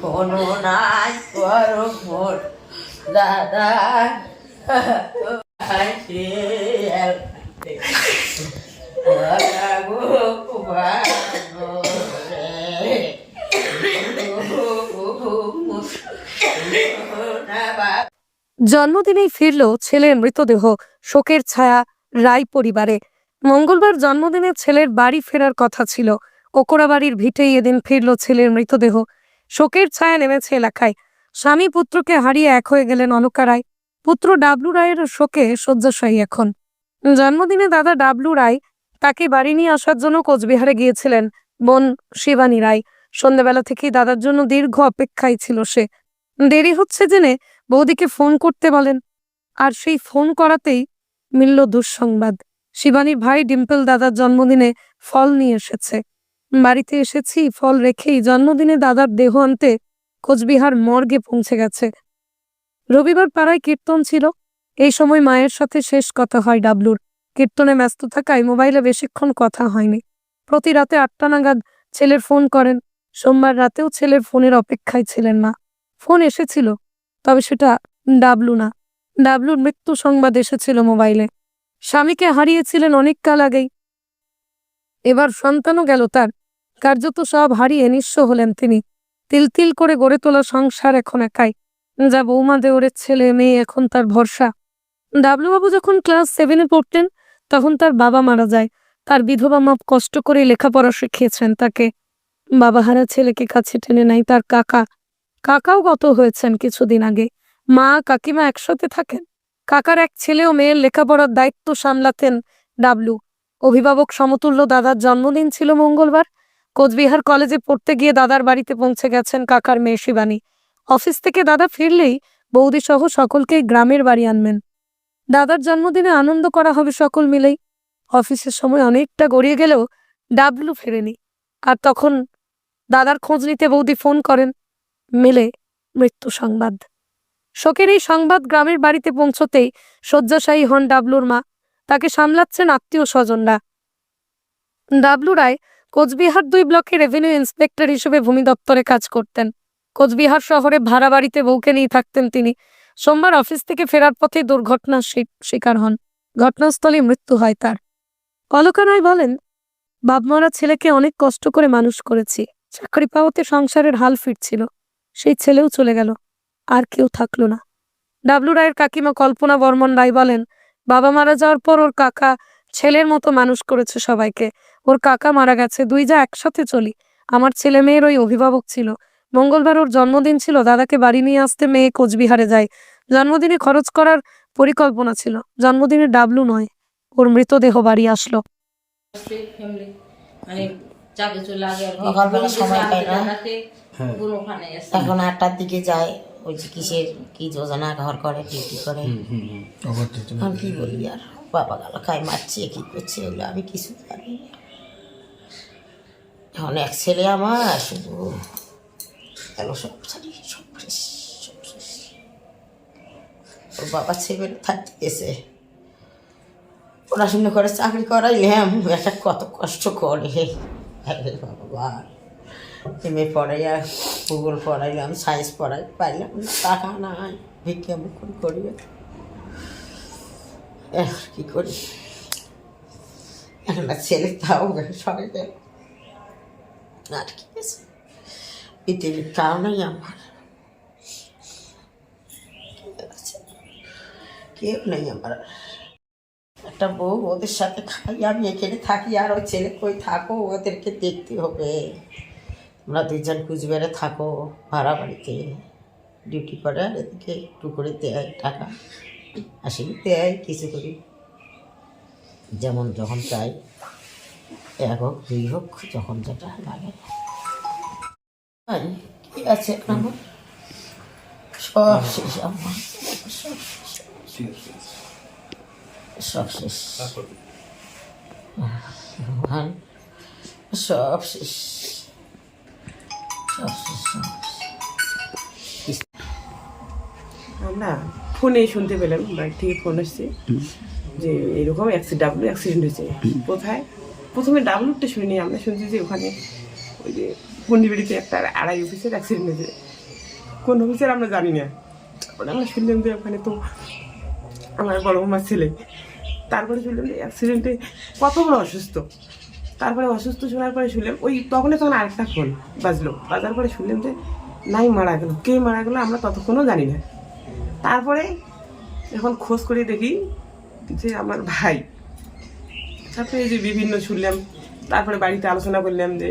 কোনো নাই করো মোর দাদা জন্মদিনেই ফিরল ছেলের মৃতদেহ, শোকের ছায়া, রায় পরিবারে। মঙ্গলবার জন্মদিনে ছেলের বাড়ি ফেরার কথা ছিল। ওকরা বাড়ির ভিটেই এদিন ফিরল ছেলের মৃতদেহ। শোকের ছায়া নেমেছে এলাকায়। স্বামী পুত্রকে হারিয়ে এক হয়ে গেলেন অলকা রায়। পুত্র ডাবলু রায়ের শোকে শয্যাশায়ী এখন। জন্মদিনে দাদা ডাবলু রায় তাকে বাড়ি নিয়ে আসার জন্য কোচবিহারে গিয়েছিলেন বোন শিবানী রায়। সন্ধ্যাবেলা থেকেই দাদার জন্য দীর্ঘ অপেক্ষায় ছিল সে। দেরি হচ্ছে জেনে বৌদিকে ফোন করতে বলেন। আর সেই ফোন করাতেই মিলল দুঃসংবাদ। শিবানীর ভাই ডিম্পল দাদার জন্মদিনে ফল নিয়ে এসেছে। বাড়িতে এসেছি, ফল রেখেই জন্মদিনে দাদার দেহ আনতে কোচবিহার মর্গে পৌঁছে গেছে। রবিবার পাড়ায় কীর্তন ছিল। এই সময় মায়ের সাথে শেষ কথা হয় ডাবলুর। কীর্তনে ব্যস্ত থাকায় মোবাইলে বেশিক্ষণ কথা হয়নি। প্রতি রাতে আটটা নাগাদ ছেলের ফোন করেন। সোমবার রাতেও ছেলের ফোনের অপেক্ষায় ছিলেন না ফোন এসেছিল, তবে সেটা ডাবলু না। ডাবলুর মৃত্যু সংবাদ এসেছিল মোবাইলে। স্বামীকে হারিয়েছিলেন অনেক কাল আগেই। এবার সন্তানও গেল তার। কার্যত সব হারিয়ে নিঃস্ব হলেন তিনি। তিল তিল করে গড়ে তোলা সংসার এখন একাই। যা বৌমা দেওরের ছেলে, মেয়ে, এখন তার ভরসা। ডাবলুবাবু যখন ক্লাস সেভেনে পড়তেন, তখন তার বাবা মারা যায়। তার বিধবা মা কষ্ট করে লেখাপড়া শিখিয়েছেন তাকে। বাবা হারা ছেলেকে কাছে টেনে নাই তার কাকা। কাকাও গত হয়েছেন কিছুদিন আগে। মা, কাকিমা একসাথে থাকেন। কাকার এক ছেলে ও মেয়ের লেখাপড়ার দায়িত্ব সামলাতেন ডাবলু। অভিভাবক সমতুল্য দাদার জন্মদিন ছিল মঙ্গলবার। কোচবিহার কলেজে পড়তে গিয়ে দাদার বাড়িতে পৌঁছে গেছেন কাকার মেয়ে শিবানী। অফিস থেকে দাদা ফিরলেই বৌদি সহ সকলকেই গ্রামের বাড়ি আনবেন। দাদার জন্মদিনে আনন্দ করা হবে সকল মিলেই। অফিসের সময় অনেকটা গড়িয়ে গেলেও ডাবলু ফেরেনি। আর তখন দাদার খোঁজ নিতে বৌদি ফোন করেন, মেলে মৃত্যু সংবাদ। শোকের এই সংবাদ গ্রামের বাড়িতে পৌঁছতেই শয্যাশায়ী হন ডাবলুর মা। তাকে সামলাচ্ছেন আত্মীয় স্বজনরা ডাবলু রায় কোচবিহার দুই ব্লকে রেভিনিউ ইন্সপেক্টর হিসেবে ভূমি দপ্তরে কাজ করতেন। কোচবিহার শহরে ভাড়া বাড়িতে বউকে নিয়ে থাকতেন তিনি। সোমবার অফিস থেকে ফেরার পথে দুর্ঘটনার শিকার হন। ঘটনাস্থলে মৃত্যু হয় তার। অলকা রায় বলেন, বাপমারা ছেলেকে অনেক কষ্ট করে মানুষ করেছি। চাকরি পাওয়াতে সংসারের হাল ফিরছিল। সেই ছেলেও চলে গেল। আর কেউ থাকল না। ডাবলু রায়ের কাকিমা কল্পনা বর্মন রায় বলেন, বাবা মারা যাওয়ার পর ওর কাকা ছেলের মতো মানুষ করেছে সবাইকে। ওর কাকা মারা গেছে দুই যা একসাথে চলি। আমার ছেলে মেয়ের ওই অভিভাবক ছিল। মঙ্গলবার ওর জন্মদিন ছিল দাদাকে বাড়ি নিয়ে আসতে মেয়ে কোচবিহারে যায়। জন্মদিনে খরচ করার পরিকল্পনা ছিল। জন্মদিনে ডাবলু নয় ওর মৃতদেহ বাড়ি আসলো। ফ্যামিলি মানে চাকরি চলে আগে আর সকালবেলা সময় পাই না। পুরো ওখানে গেছে এখন আটটার দিকে যায় ওই যে কিসের কি যোজনা ঘর করে ডিউটি করে। কি বলি আর। বাবা গালা খাই মারছে, কি করছে, এগুলো আমি কিছু জানি। এখন এক ছেলে আমার, শুধু গেল, সব সব ওর বাবা ছেলে থাকতে গেছে। পড়াশুনো করে, চাকরি করাইলাম একটা কত কষ্ট করে। বাবা এমএ পড়াইয়া, ভূগোল পড়াইলাম সায়েন্স পড়াই, পাইলাম, টাকা নাই, ভিক্ষা মুখন করি এহ, কি করি? এখন আর ছেলে তাও সবাই গেল আর কি আছে? পৃথিবীর কারণেই আমার। কেউ নেই আমার। একটা বউ ওদের সাথে খাই আমি এখানে থাকি আর ওই ছেলে কই থাকো ওদেরকে দেখতে হবে। তোমরা দুইজন কুচবিহারে থাকো ভাড়া বাড়িতে। ডিউটি করে আর এদিকে একটু করে দেয় টাকা। আসি। দেয়, কিছু করি। যেমন যখন চাই, এক হোক, দুই হোক, যখন যেটা লাগে। কি আছে সব শেষ আমার ভগবান সব শেষ। সব শেষ সব শেষ। আমরা ফোনে শুনতে পেলাম বাড়ি থেকে ফোন আসছে যে এরকম ডাবলু অ্যাক্সিডেন্ট হয়েছে। কোথায়? প্রথমে ডাব্লুটা শুনি আমরা শুনছি যে ওখানে ওই যে পন্ডিবাড়িতে একটা আড়াই অফিসের অ্যাক্সিডেন্ট হয়েছে। কোন অফিসের আমরা জানি না। তারপরে আমরা শুনলাম যে ওখানে তো আমার বড় মামার ছেলে। তারপরে শুনলাম যে অ্যাক্সিডেন্টে কত বড় অসুস্থ। তারপরে অসুস্থ শোনার পরে শুনলাম ওই তখনই তখন আরেকটা ফোন বাজলো। বাজার পরে শুনলাম যে নাই মারা গেল। কে মারা গেলো আমরা ততক্ষণও জানি না। তারপরে এখন খোঁজ করে দেখি যে আমার ভাই। তারপরে এই যে বিভিন্ন শুনলাম তারপরে বাড়িতে আলোচনা করলাম যে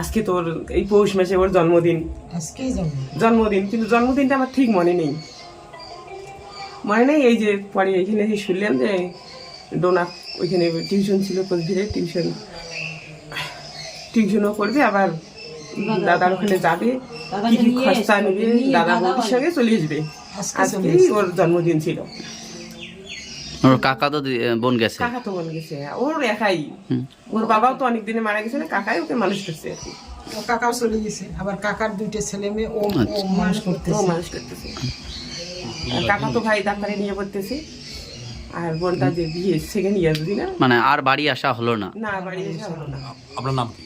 আজকে তোর এই পৌষ মাসে ওর জন্মদিন। জন্মদিন। কিন্তু জন্মদিনটা আমার ঠিক মনে নেই। মনে নেই এই যে পরে এখানে এসে শুনলাম যে ডোনা ওইখানে টিউশন ছিল কোচবিহারে টিউশন। টিউশনও করবে আবার দাদার ওখানে যাবে কি কি খরচা নেবে দাদা বৌদির সঙ্গে চলে আসবে আজকেই ওর জন্মদিন ছিল। ওর কাকা তো বোন গেছে? কাকা তো গেছে ওর একাই। ওর বাবাও তো অনেক দিনে মারা গেছে না কাকাই ওকে মানুষ করছে আর কি। কাকাও চলে গেছে আবার কাকার দুইটা ছেলে মেয়ে ও ও মানুষ করতে ও মানুষ করতেছে। আর কাকা তো ভাই ডাক্তারে নিয়ে পড়তেছে আর বোনটা যে বিয়ে সেকেন্ড ইয়ার বুঝি না। মানে আর বাড়ি আসা হলো না? না বাড়ি এসে হলো না। আপনার নাম কি?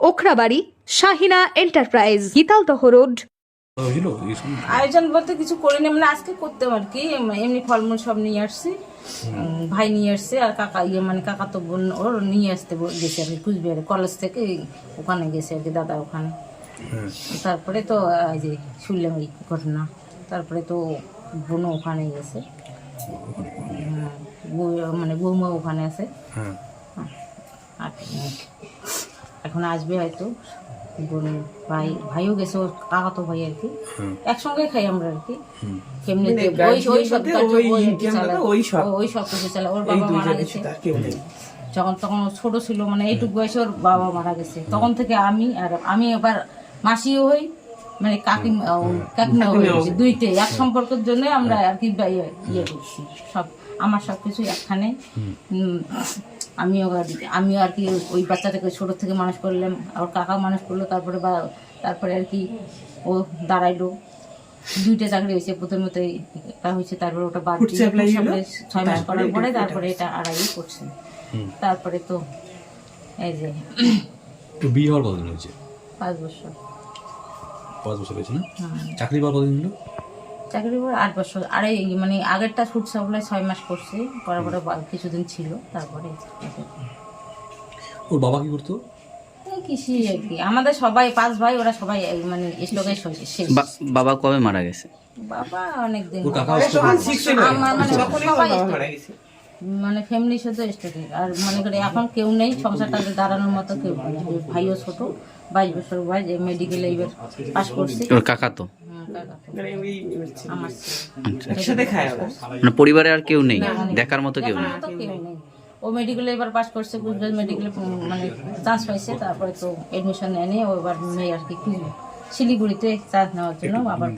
Okhrabari Shahina enterprise Gitaldaha road. আয়োজন বলতে কিছু করিনি মানে আজকে করতাম আর কি। এমনি ফলমূল সব নিয়ে আসছি। উম, ভাই নিয়ে আসছে আর কাকা ইয়ে মানে কাকা তো বোন ওর নিয়ে আসতে গেছে আর কি কুচবিহারে কলেজ থেকে ওখানে গেছে আর কি দাদা ওখানে। তারপরে তো আহ, এই যে শুনলাম এই ঘটনা। তারপরে তো বোনও ওখানে গেছে। হ্যাঁ, বউ- মানে বৌমা ওখানে আছে। হ্যাঁ। আর এখন আসবে হয়তো। বোন ভাই ভাইও গেছে ওর কাকা তো ভাই আর কি। একসঙ্গে খাই আমরা আর কি। মানে ওই ওই কাজ ওই ওর বাবা মারা গেছে। যখন তখন ছোট ছিল মানে এইটুকু বয়সে ওর বাবা মারা গেছে। তখন থেকে আমি আর আমি এবার মাসিও হই মানে কাকি কাকিমা কাকিমাও দুইটাই। এক সম্পর্কের জন্য আমরা আর কি ইয়ে ইয়ে করছি। সব আমার সব কিছু একখানে আমিও আর- আমিও আর কি ওই বাচ্চাটাকে ছোট থেকে মানুষ করলাম ওর কাকা মানুষ করল তারপরে বা তারপরে আর কি ও দাঁড়াইলো। দুইটা চাকরি হয়েছে প্রথমে তো এটা হয়েছে তারপরে ওটা বাদ দিয়ে ছয় মাস করার পরে তারপরে এটা আড়াই করছে। তারপরে তো এই যে তো বিয়ে হওয়ার কতদিন হয়েছে? পাঁচ বছর। পাঁচ বছর হয়েছে না? চাকরি পাওয়ার কতদিন হলো? চাকরি করে আট বছর। আরে এই মানে আগেরটা ফুড সাপ্লাই ছয় মাস করছে করার পরে কিছুদিন ছিল তারপরে ওর বাবা কি করতো? কৃষি আর কি। আমাদের সবাই পাঁচ ভাই ওরা সবাই মানে স্টকে শেষ। বাবা কবে মারা গেছে? বাবা অনেক দিন আমার মানে সবাই স্টকে। মারা গেছে। মানে ফ্যামিলি শুধু স্টকে আর মনে করি এখন কেউ নেই সংসারটাতে দাঁড়ানোর মতো কেউ ভাইও ছোট বাইশ বছর বয়স যে মেডিকেলে এবার পাস করছে। কাকা তো? মানে। একসাথে খায় ওরা মানে পরিবারে আর কেউ নেই? দেখার মতো কেউ নেই? ও মেডিকেলে এবার পাস করছে গুজরাট মেডিকেলে মানে চান্স পাইছে তারপরে তো এডমিশন নেয়নি ও এবার মেয়ে আর কি শিলিগুড়িতে চান্স নেওয়ার জন্য আবার